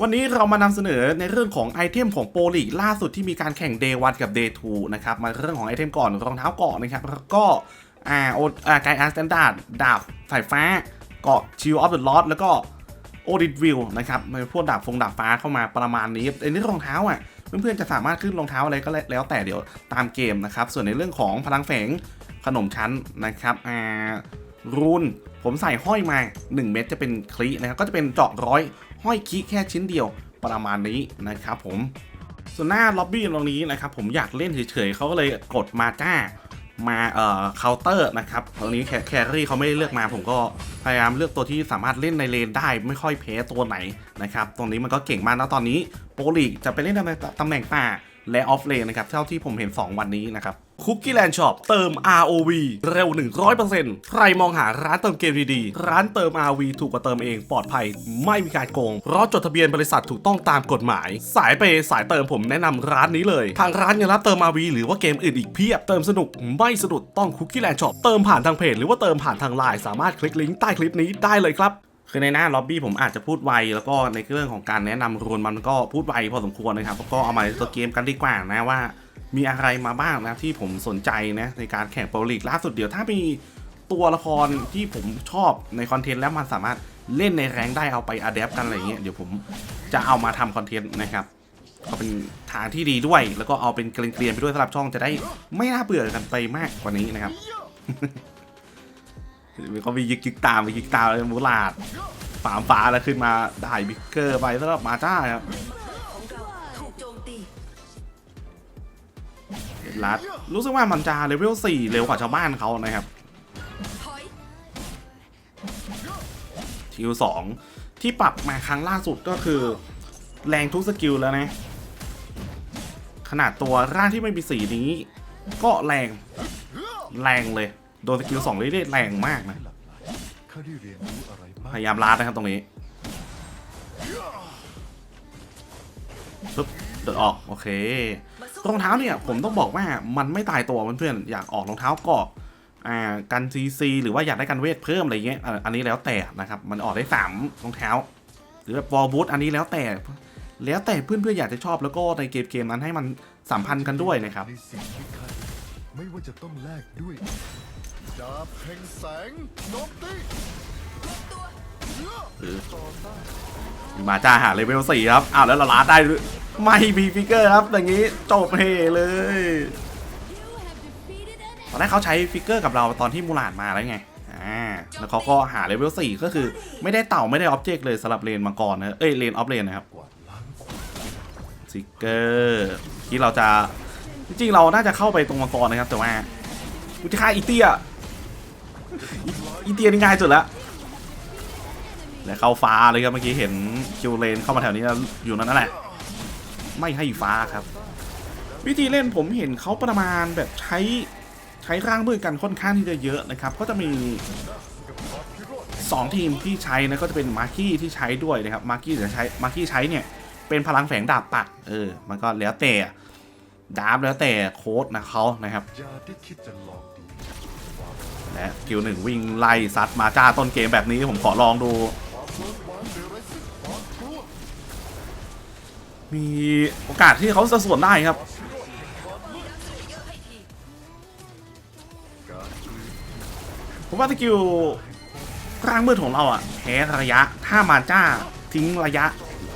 วันนี้เรามานำเสนอในเรื่องของไอเทมของโปรลีกล่าสุดที่มีการแข่ง Day 1กับ Day 2นะครับ มาเรื่องของไอเทมก่อนรองเท้าเกาะนะครับแล้วก็อ่าโออ่าไกอาร์สแตนดาร์ดดาบสายฟ้าเกาะชิลออฟเดอะลอสแล้วก็โอดิดวิลนะครับในพวกดาบฟงดาบฟ้าเข้ามาประมาณนี้ในเรื่องรองเท้าอะเพื่อนๆจะสามารถขึ้นรองเท้าอะไรก็แล้วแต่เดี๋ยวตามเกมนะครับส่วนในเรื่องของพลังแฝงขนมชั้นนะครับอ่ารูนผมใส่ห้อยมา 1 เม็ดจะเป็นคลีนะครับก็จะเป็นเจาะร้อย ห้อยคีแค่ชิ้นเดียวประมาณนี้นะครับผมส่วนหน้าล็อบบี้ตรงนี้นะครับผมอยากเล่นเฉยๆเขาก็เลยกดมาจ้ามาเอ่อเคาน์เตอร์นะครับตรงนี้แคแครี่เขาไม่ได้เลือกมา ผมก็พยายามเลือกตัวที่สามารถเล่นในเลนได้ไม่ค่อยแพ้ตัวไหนนะครับตรงนี้มันก็เก่งมากนะตอนนี้โปรลีกจะไปเล่นตำแหน่งตำแหน่งป่าและออฟเลนนะครับเท่าที่ผมเห็น 2 วันนี้นะครับ คุกกี้แลนด์ช็อปเติม ROV เร็ว 100%ใครมองหาร้านเติมเกมดีๆ ร้านเติม ROV ถูกกว่าเติมเองปลอดภัย ไม่มีการโกง เพราะจดทะเบียนบริษัทถูกต้องตามกฎหมาย สายเปสายเติมผมแนะนำร้านนี้เลย ทางร้านยังรับเติม ROV หรือว่าเกมอื่นอีกเพียบ เติมสนุกไม่สะดุดต้องคุกกี้แลนด์ช็อปเติมผ่านทางเพจหรือว่าเติมผ่านทางไลน์สามารถคลิกลิงก์ใต้คลิปนี้ได้เลยครับคือในหน้าล็อบบี้ผมอาจจะพูดไว แล้วก็ในเรื่องของการแนะนำรูนมันก็พูดไวพอสมควรนะครับก็เอามาในตัวเกมกันดีกว่านะว่า มีอะไรมาบ้างนะที่ผมสนใจนะในการแข่งโปรลีกล่าสุดเดี๋ยวถ้ามีตัวละครที่ผมชอบในคอนเทนต์แล้วมันสามารถเล่นในแรงได้เอาไปอัดแอปกันอะไรเงี้ยเดี๋ยวผมจะเอามาทำคอนเทนต์นะครับก็เป็นทางที่ดีด้วย แล้วก็เอาเป็นเกลียนๆไปด้วยสำหรับช่องจะได้ไม่น่าเบื่อกันไปมากกว่านี้นะครับเขามียิกยิกตามมียิกตามเลยมูลาดฝามฟ้าแล้วขึ้นมาได้บิ๊กเกอร์ไปสำหรับมาจ้าครับ ลัด รู้สึกว่ามันจะเลเวล4เร็วกว่าชาวบ้านเขานะครับทิว2ที่ปรับมาครั้งล่าสุดก็คือ แรงทุกสกิลแล้วนะ ขนาดตัวร่างที่ไม่มีสีนี้ ก็แรงแรงเลย โดนสกิล2เรื่อยๆแรงมากนะพยายามลาดนะครับตรงนี้ปึ๊บเดินออก โอเค รองเท้าเนี่ยผมต้องบอกว่ามันไม่ตายตัวเพื่อนๆอยากออกรองเท้าเกาะอ่ากันซีซีหรือว่าอยากได้กันเวทเพิ่มอะไรเงี้ยอันนี้แล้วแต่นะครับมันออกได้สามรองเท้า หรือแบบวอลบูทอันนี้แล้วแต่ แล้วแต่เพื่อนๆอยากจะชอบแล้วก็ในเกมเกมนั้นให้มันสัมพันธ์กันด้วยนะครับไม่ว่าจะต้องแลกด้วยดาบแห่งแสงโจมตี มาจ้าหาเลเวลสี่ครับ อ้าวแล้วเราลาดได้ด้วยไม่มีฟิกเกอร์ครับ อย่างนี้จบเฮเลยตอนแรกเขาใช้ฟิกเกอร์กับเราตอนที่มูลาดมาแล้วไง อ่า แล้วเขาก็หาเลเวล4ก็คือ ไม่ได้เต่าไม่ได้ออบเจกต์เลยสำหรับเลนมังกรนะ เอ้ยเลนออฟเลนนะครับฟิกเกอร์ที่เราจะจริงๆเราน่าจะเข้าไปตรงมังกรนะครับ แต่ว่ากูจะฆ่าอีเตียอีอีเตียนี่ง่ายสุดละ และเข้าฟ้าเลยครับเมื่อกี้เห็นคิวเลนเข้ามาแถวนี้แล้วอยู่นั่นแหละ ไม่ให้ฟ้าครับ วิธีเล่นผมเห็นเขาประมาณแบบใช้ใช้ร่างมือกันค่อนข้างที่จะเยอะนะครับ ก็จะมี 2 ทีมที่ใช้นะก็จะเป็นมาร์กี้ที่ใช้ด้วยนะครับมาร์กี้จะใช้มาร์กี้ใช้เนี่ยเป็นพลังแฝงดาบปักเออมันก็แล้วแต่ดาบแล้วแต่โค้ดนะเขานะครับและกิวหนึ่งวิ่งไล่ซัดมาจ้าต้นเกมแบบนี้ผมขอลองดู มีโอกาสที่เขาจะสวนได้ครับ ผมว่าสกิลร่างมืดของเราอะแพ้ระยะ ถ้ามาจ้าทิ้งระยะ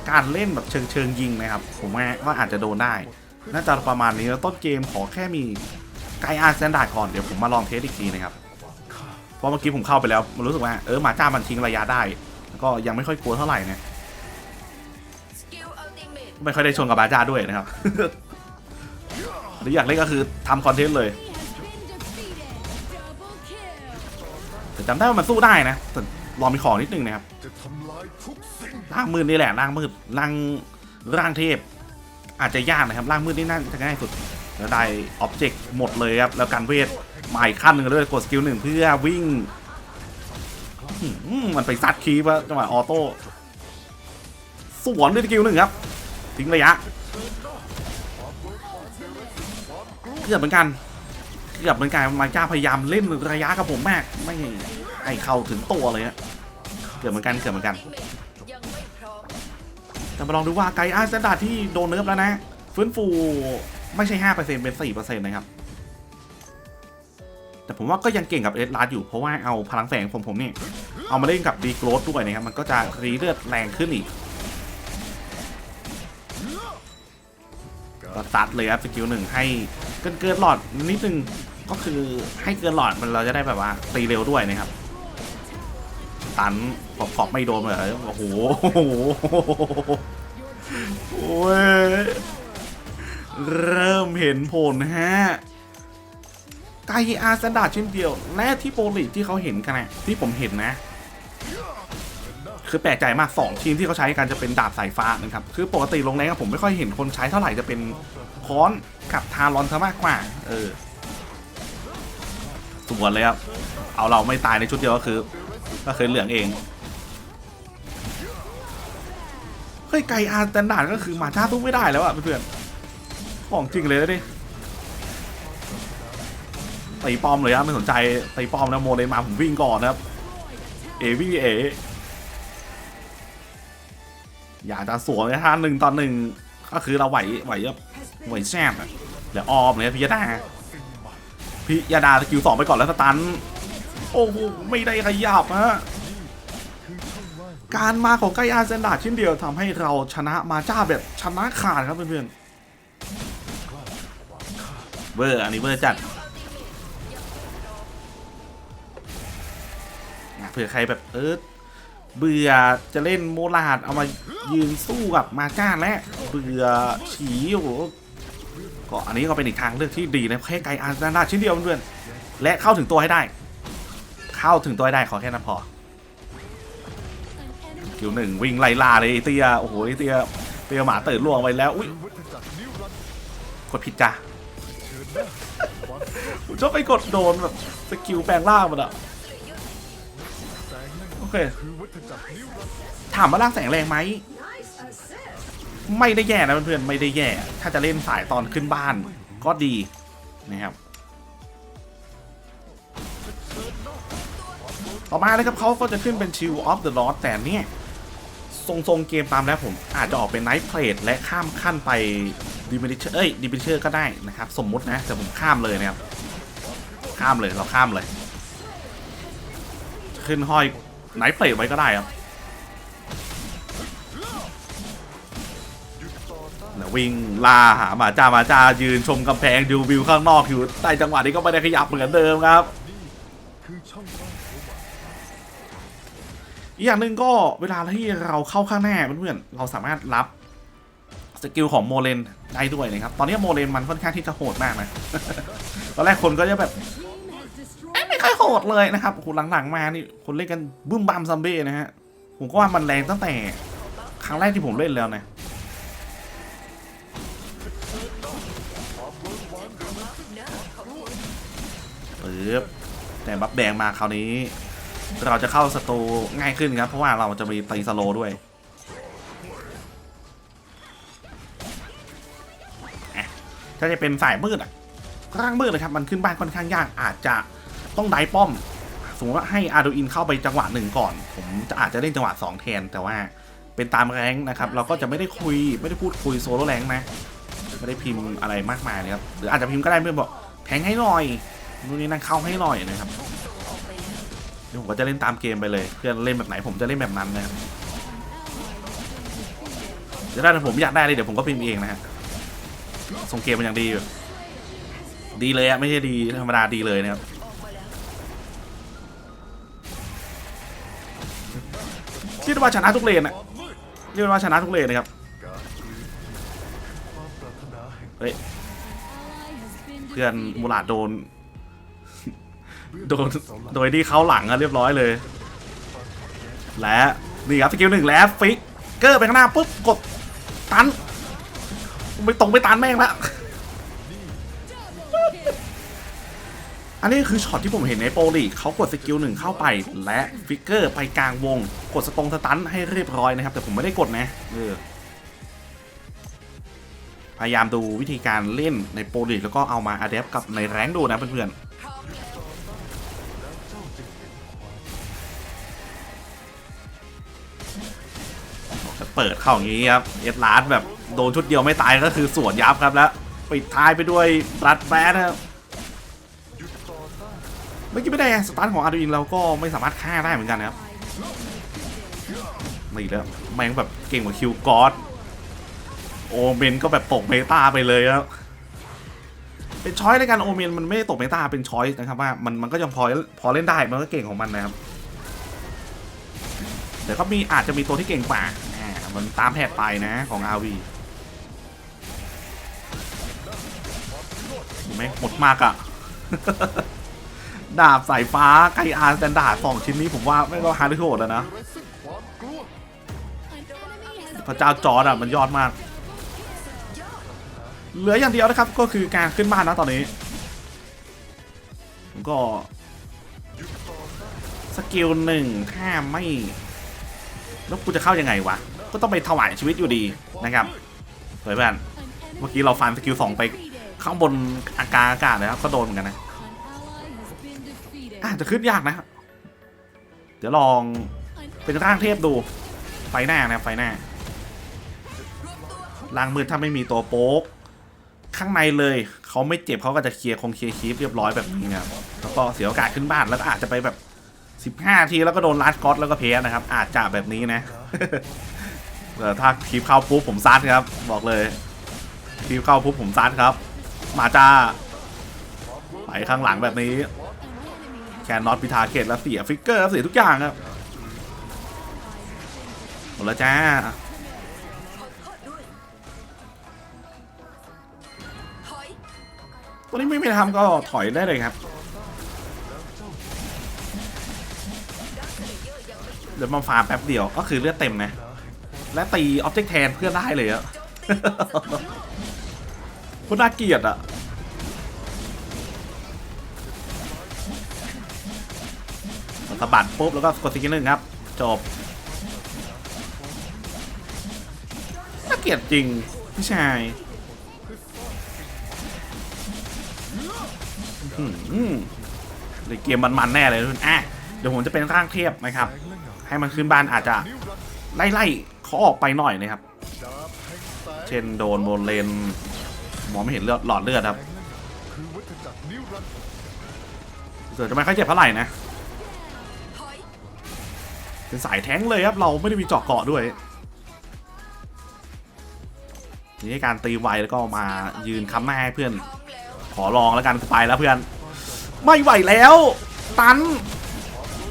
การเล่นแบบเชิงเชิงยิงนะครับ ผมว่าว่าอาจจะโดนได้ น่าจะประมาณนี้แล้วต้นเกมขอแค่มีไกอาร์สแตนดาดก่อน เดี๋ยวผมมาลองเทสอีกทีนะครับ เพราะเมื่อกี้ผมเข้าไปแล้ว มันรู้สึกว่า เออ มาจ้ามันทิ้งระยะได้ ก็ยังไม่ค่อยกลัวเท่าไหร่นะสกิลอัลติเมทไม่ค่อยได้ชนกับมาจ้าด้วยนะครับหรืออยากเล่นก็คือทำคอนเทนต์เลยแต่จำได้ว่ามันสู้ได้นะแต่รอมีของนิดนึงนะครับจะทำลายทุกสิ่งร่างมืดนี่แหละร่างมืดร่างร่างเทพ อาจจะยากนะครับร่างมืดนี่น่าจะง่ายสุดแล้วได้อ็อบเจกต์หมดเลยครับแล้วการเวทใหม่ขั้นหนึ่งด้วยกดสกิลหนึ่งเพื่อวิ่งอื้อหือ มันไปซัดคีบอะจังหวะออโต้สวนด้วยสกิลหนึ่งครับ ทิ้งระยะเกือบเหมือนกันเกือบเหมือนกันมาจ้าพยายามเล่นระยะกับผมมาก ไม่ให้เข้าถึงตัวเลยฮะเกือบเหมือนกันเกือบเหมือนกันยังไม่พร้อมแต่มาลองดูว่าไกอาร์สแตนดาร์ดที่โดนเนิร์ฟแล้วนะฟื้นฟูไม่ใช่ 5%เป็น 4%นะครับ แต่ผมว่าก็ยังเก่งกับเอสลาร์อยู่เพราะว่าเอาพลังแฝงผมผมนี่ เอามาเล่นกับดีโกรดด้วยนะครับ มันก็จะรีเลือดแรงขึ้นอีกก็ตัดเลยครับสกิลหนึ่งให้เกินเกินหลอดนิดนึงก็คือให้เกินหลอดมันเราจะได้แบบว่าตีเร็วด้วยนะครับ ตันขอบขอบไม่โดนเลยโอ้โหโอ้ยเริ่มเห็นผลฮะไกอาสแตนดาร์ดเช่นเดียว และที่โปรลีที่เขาเห็นกันนะที่ผมเห็นนะ คือแปลกใจมาก 2 ทีมที่เขาใช้กันจะเป็นดาบสายฟ้านะครับ คือปกติลงแรงผมไม่ค่อยเห็นคนใช้เท่าไหร่จะเป็นค้อนกับทารอนซะมากกว่า เออสวนเลยครับ เอาเราไม่ตายในชุดเดียวก็คือ ก็คือเหลืองเองเฮ้ยไกอาร์แตนดาร์ดก็คือมาชาตุ้ไม่ได้แล้วอะเพื่อนของจริงเลยนะดิตีป้อมเลยครับไม่สนใจตีป้อมนะโมเลยมาผมวิ่งก่อนนะครับ เอวี่เอ อยากจะสวนนะฮะหนึ่งต่อหนึ่งก็คือเราไหวไหวแบบไหวแซ่บอะเดี๋ยวออมเลยพิยดาพิยดาสกิลสองไปก่อนแล้วสตันโอ้โหไม่ได้ขยับฮะการมาของไกอาเซนดาชิ้นเดียวทำให้เราชนะมาจ้าแบบชนะขาดครับเพื่อนๆเวอร์อันนี้เวอร์จัดเผื่อใครแบบเออ เบื่อจะเล่นโมลาดเอามายืนสู้กับมาจ้าและเบื่อฉีโอ้โหก็อันนี้ก็เป็นอีกทางเลือกที่ดีนะแค่ไกลอาเซนาชิ้นเดียวเพื่อนและเข้าถึงตัวให้ได้ เข้าถึงตัวให้ได้ขอแค่นั้นพอคิวหนึ่งวิ่งไล่ล่าเลยเตียโอ้โหเตียเตียหมาตื่นล่วงไปแล้วอุ้ยกดผิดจ้ะผมชอบไปกดโดนแบบสกิลแปลงร่างมันอะ เค ถามว่าร่างแสงแรงไหม ไม่ได้แย่นะเพื่อนๆ ไม่ได้แย่ ถ้าจะเล่นสายตอนขึ้นบ้านก็ดีนะครับ ต่อมานะครับเขาก็จะขึ้นเป็นชิลออฟเดอะลอแต่เนี่ยทรงๆเกมตามแล้วผมอาจจะออกเป็นไนท์เพลทและข้ามขั้นไปดิมิเชอร์เอ้ยดิมิเชอร์ก็ได้นะครับ สมมุตินะ แต่ผมข้ามเลยนะครับ ข้ามเลยเราข้ามเลย ขึ้นห้อย ไหนเพลทไว้ก็ได้ครับแล้ววิ่งล่าหามาจ้ามาจ้ายืนชมกำแพงดูวิวข้างนอกอยู่ใต้จังหวะนี้ก็ไม่ได้ขยับเหมือนเดิมครับอีกอย่างหนึ่งก็เวลาที่เราเข้าข้างหน้าเพื่อนๆเราสามารถรับสกิลของโมเลนได้ด้วยนะครับ ตอนนี้โมเลนมันค่อนข้างที่จะโหดมากนะ ตอนแรกคนก็จะแบบ ดเลยนะครับโอ้โหหลังๆมานี่คนเล่นกันบึ้มบัมซัมเบ้นะฮะผมก็ว่ามันแรงตั้งแต่ครั้งแรกที่ผมเล่นแล้วนะปึ๊บแต่บัฟแดงมาคราวนี้ เราจะเข้าสตูง่ายขึ้นครับ เพราะว่าเราจะมีตีสโลด้วยถ้าจะเป็นสายมืดอะค่างมืดเลยครับ มันขึ้นบ้านค่อนข้างยากอาจจะ ต้องไดป้อม สมมติว่าให้อาร์ดูอินเข้าไปจังหวะหนึ่งก่อน ผมจะอาจจะเล่นจังหวะสองแทน แต่ว่าเป็นตามแรงค์นะครับ เราก็จะไม่ได้คุยไม่ได้พูดคุยโซโล่แรงค์นะไม่ได้พิมพ์อะไรมากมายเลยครับหรืออาจจะพิมพ์ก็ได้เพื่อนบอกแทงให้หน่อยนู่นนี่นั่นเข้าให้หน่อยนะครับเดี๋ยวผมก็จะเล่นตามเกมไปเลยเพื่อนเล่นแบบไหนผมจะเล่นแบบนั้นนะครับเดี๋ยวถ้าผมอยากได้เลยเดี๋ยวผมก็พิมพ์เองนะฮะส่งเกมมันอย่างดีอยู่ดีเลยอะไม่ใช่ดีธรรมดาดีเลยนะครับ ว่าชนะทุกเลนอะเรียกว่าชนะทุกเลนนะครับเฮ้ยเพื่อนมูลาดโดน โดนโดยที่เขาหลังอะเรียบร้อยเลย และนี่ครับสกิลหนึ่งแล้วฟิกเกอร์ไปข้างหน้าปุ๊บกดตัน ไม่ตรงไม่ตันแม่งละ อันนี้คือช็อตที่ผมเห็นในโปรลีกเขากดสกิลหนึ่งเข้าไป และฟิกเกอร์ไปกลางวง กดสตรงสตันให้เรียบร้อยนะครับ แต่ผมไม่ได้กดนะเออพยายามดูวิธีการเล่นในโปรลีกแล้วก็เอามาอัดแอปกับในแรงค์ดูนะเพื่อนๆเปิเปิดเข้าอย่างนี้ครับ เอ็ดลาร์แบบโดนชุดเดียวไม่ตายก็คือสวนยับครับแล้วปิดท้ายไปด้วยบลัดแบดครับ เมื่อกี้ไม่ได้สตาร์ทของอาร์ดูอินเราก็ไม่สามารถฆ่าได้เหมือนกันนะครับไม่แล้วแม่งแบบเก่งกว่าคิวกอสโอเมนก็แบบตกเมตาไปเลยครับเป็นช้อยในการโอเมนมันไม่ตกเมตาเป็นช้อยนะครับว่ามันมันก็ยังพอพอเล่นได้มันก็เก่งของมันนะครับเดี๋ยวก็มีอาจจะมีตัวที่เก่งกว่าอ่ามันตามแผนไปนะของ RV เห็นไหมหมดมากอะ ดาบสายฟ้าไกอาร์สแตนดาร์ดสองชิ้นนี้ผมว่าไม่ก็ฮาร์ดที่โหดแล้วนะพระเจ้าจอร์ดอะมันยอดมาก เหลืออย่างเดียวนะครับก็คือการขึ้นบ้านนะตอนนี้ก็สกิลหนึ่งถ้าไม่ แล้วกูจะเข้ายังไงวะ ก็ต้องไปถวายชีวิตอยู่ดีนะครับเฮ้ยเพื่นเมื่อกี้เราฟันสกิลสองไปข้างบนอากาศอากาศเลยครับก็โดนเหมือนกันนะ อาจจะขึ้นยากนะครับเดี๋ยวลองเป็นร่างเทพดู ไฟหน้านะไฟหน้าล่างมืดถ้าไม่มีตัวโป๊ก ข้างในเลยเขาไม่เจ็บเขาก็จะเคลียร์คงเคลียร์คีฟเรียบร้อยแบบนี้นะแล้วก็เสียโอกาสขึ้นบ้านแล้วก็อาจจะไปแบบ 15 ทีแล้วก็โดนลัดก๊อตแล้วก็เพสนะครับ อาจจะแบบนี้นะเออถ้าคลิปเข้าปุ๊บผมซัดครับ บอกเลยคลิปเข้าปุ๊บผมซัดครับ มาจ้าไปข้างหลังแบบนี้ นนอตพิธาเขตแล้วเสียฟิกเกอร์เสียทุกอย่างครับหมดแล้วจ้าขอโทษด้วยถอยตัวนี้ไม่มีทำก็ถอยได้เลยครับเดี๋ยวมาฟาร์มแป๊บเดียวก็คือเลือดเต็มนะ และตีออบเจกต์แทนเพื่อได้เลยอะคุณน่าเกลียดอะ สะบัดปุ๊บแล้วก็กดสกิลหนึ่งครับ จบน่าเกลียดจริงพี่ชายอื้อหือเลยเกมมันๆแน่เลยทุกคนอะเดี๋ยวผมจะเป็นร่างเทพนะครับ ให้มันขึ้นบ้านอาจจะไล่ๆเขาออกไปหน่อยนะครับ เช่นโดนบนเลนมองไม่เห็นเลือดหลอดเลือดครับเงาคือวัฏจักรนิรันดร์เสือจะไม่ค่อยเจ็บเท่าไหร่นะ เป็นสายแท้งเลยครับ เราไม่ได้มีเจาะเกาะด้วยนี่การตีไวแล้วก็มายืนค้ำหน้าให้เพื่อน ขอลองแล้วกันไปแล้วเพื่อน ไม่ไหวแล้ว ตัน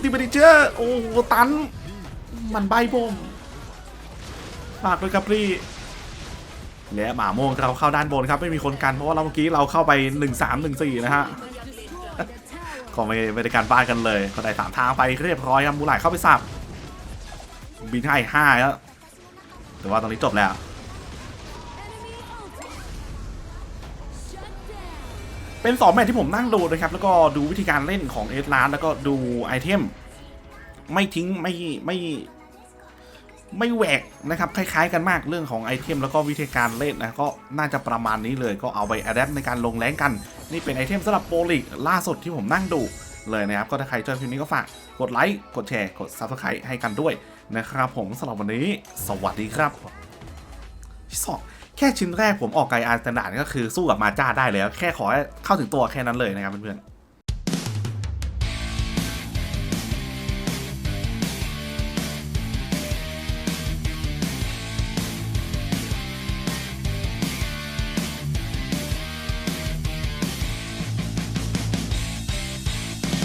ดิบัติเจอร์โอ้โหตัน มันใบผมฝากด้วยครับพี่และหมาโมงเราเข้าด้านบนครับไม่มีคนกันเพราะว่าเราเมื่อกี้เราเข้าไป 1 3 1 4 นะฮะก็ไม่ไม่ได้การบ้านกันเลย ก็ได้สามทางไปเรียบร้อยครับมูหลายเข้าไปสับ บินให้ห้าแล้วแต่ว่าตอนนี้จบแล้วเป็นสองแมตช์ที่ผมนั่งดูนะครับ แล้วก็ดูวิธีการเล่นของเอสลานแล้วก็ดูไอเทม ไม่ทิ้งไม่ไม่ ไม่แหวกนะครับคล้ายๆกันมากเรื่องของไอเทม แล้วก็วิธีการเล่นนะก็น่าจะประมาณนี้เลยก็เอาไปอัดแอปในการลงแรงกัน นี่เป็นไอเทมสำหรับโปลิกล่าสุดที่ผมนั่งดู เลยนะครับ ก็ถ้าใครชอบคลิปนี้ก็ฝากกดไลค์ กดแชร์ กด Subscribe ให้กันด้วยนะครับผมสำหรับวันนี้ สวัสดีครับที่สองแค่ชิ้นแรกผมออกไกอาร์สแตนดาร์ดก็คือสู้กับมาจ้าได้แล้ว แค่ขอเข้าถึงตัวแค่นั้นเลยนะครับเพื่อนๆ